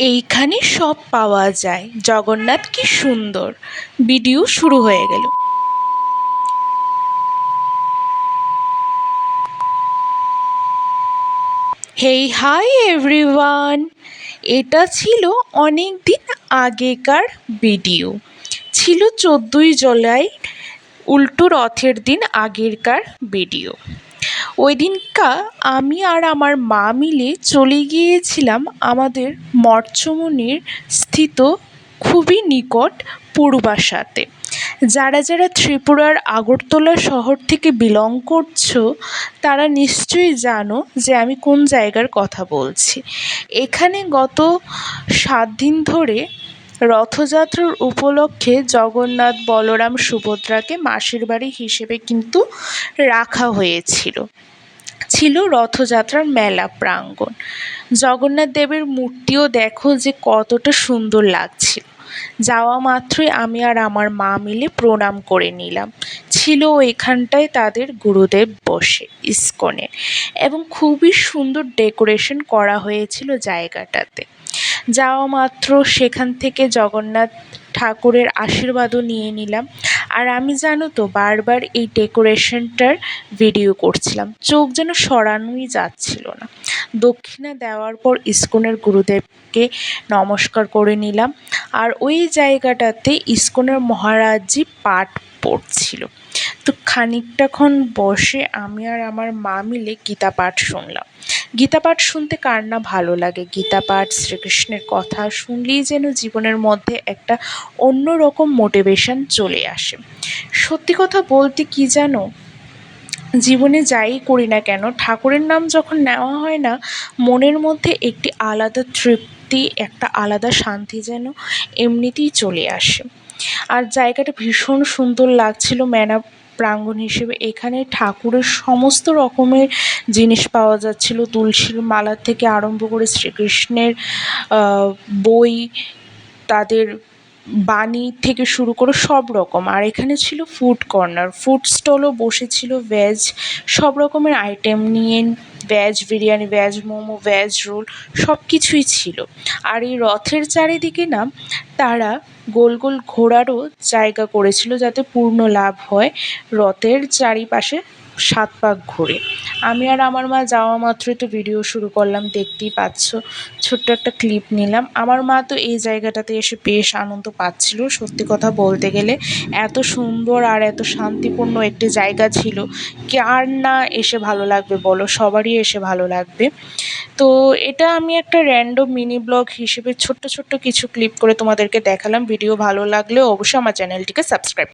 এইখানে সব পাওয়া যায়। জগন্নাথ কি সুন্দর। ভিডিও শুরু হয়ে গেল। হেই হাই এভরিওয়ান এটা ছিল অনেক দিন আগেকার ভিডিও। ছিল চোদ্দোই জুলাই, উল্টো রথের দিন আগেরকার ভিডিও। ওই দিনকা আমি আর আমার মা মিলে চলে গিয়েছিলাম আমাদের মৎস্যমুনির স্থিত খুবই নিকট পূর্বাসাতে যারা যারা ত্রিপুরার আগরতলা শহর থেকে বিলং করছ, তারা নিশ্চয়ই জানো যে আমি কোন জায়গার কথা বলছি। এখানে গত সাত দিন ধরে রথযাত্রার উপলক্ষে জগন্নাথ বলরাম সুভদ্রাকে মাসির বাড়ি হিসেবে কিন্তু রাখা হয়েছিল। ছিল রথযাত্রার মেলা প্রাঙ্গণ। জগন্নাথ দেবের মূর্তিও দেখো যে কতটা সুন্দর লাগছিল। যাওয়া মাত্রই আমি আর আমার মা মিলে প্রণাম করে নিলাম। ছিল এখানটায় তাদের গুরুদেব বসে ইস্কনে এবং খুবই সুন্দর ডেকোরেশন করা হয়েছিল জায়গাটাতে। যাওয়া মাত্র সেখান থেকে জগন্নাথ ঠাকুরের আশীর্বাদও নিয়ে নিলাম। আর আমি জানো তো, বারবার এই ডেকোরেশনটার ভিডিও করছিলাম। চোখ যেন সরানোই যাচ্ছিল না। দক্ষিণা দেওয়ার পর ইস্কনের গুরুদেবকে নমস্কার করে নিলাম। আর ওই জায়গাটাতে ইস্কনের মহারাজজি পাঠ পড়ছিল। তো খানিকটাক্ষণ বসে আমি আর আমার মা মিলে গীতা পাঠ শুনলাম। গীতা পাঠ শুনতে কার না ভালো লাগে? গীতা পাঠ শ্রীকৃষ্ণের কথা শুনলেই যেন জীবনের মধ্যে একটা অন্য রকম মোটিভেশন চলে আসে। সত্যি কথা বলতে কি জানো? জীবনে যাই করি না কেন, ঠাকুরের নাম যখন নেওয়া হয় না, মনের মধ্যে একটি আলাদা তৃপ্তি, একটা আলাদা শান্তি যেন এমনিতেই চলে আসে। আর জায়গাটা ভীষণ সুন্দর লাগছিল মেলা প্রাঙ্গণ হিসেবে। এখানে ঠাকুরের সমস্ত রকমের জিনিস পাওয়া যাচ্ছিল। তুলসীর মালা থেকে আরম্ভ করে শ্রীকৃষ্ণের বই, তাদের বাণী থেকে শুরু করে সব রকম। আর এখানে ছিল ফুড কর্নার ফুড স্টলও বসেছিল ভেজ সব রকমের আইটেম নিয়ে veg biryani veg momo veg roll সব কিছুই ছিল। আর এই রথের চারিদিকে না, তারা গোল গোল ঘোরারও জায়গা করেছিল যাতে পূর্ণ লাভ হয় রথের চারিপাশে। সাত পাক ঘুরে। আমি আর আমার মা যাওয়া মাত্রই তো ভিডিও শুরু করলাম, দেখতেই পাচ্ছ। ছোট্ট একটা ক্লিপ নিলাম। আমার মা তো এই জায়গাটাতে এসে বেশ আনন্দ পাচ্ছিল। সত্যি কথা বলতে গেলে এত সুন্দর আর এত শান্তিপূর্ণ একটি জায়গা ছিল। কার না এসে ভালো লাগবে বলো? সবারই এসে ভালো লাগবে। তো এটা আমি একটা র্যান্ডম মিনি ব্লগ হিসেবে ছোট্ট ছোট্ট কিছু ক্লিপ করে তোমাদেরকে দেখালাম। ভিডিও ভালো লাগলে অবশ্যই আমার চ্যানেলটিকে সাবস্ক্রাইব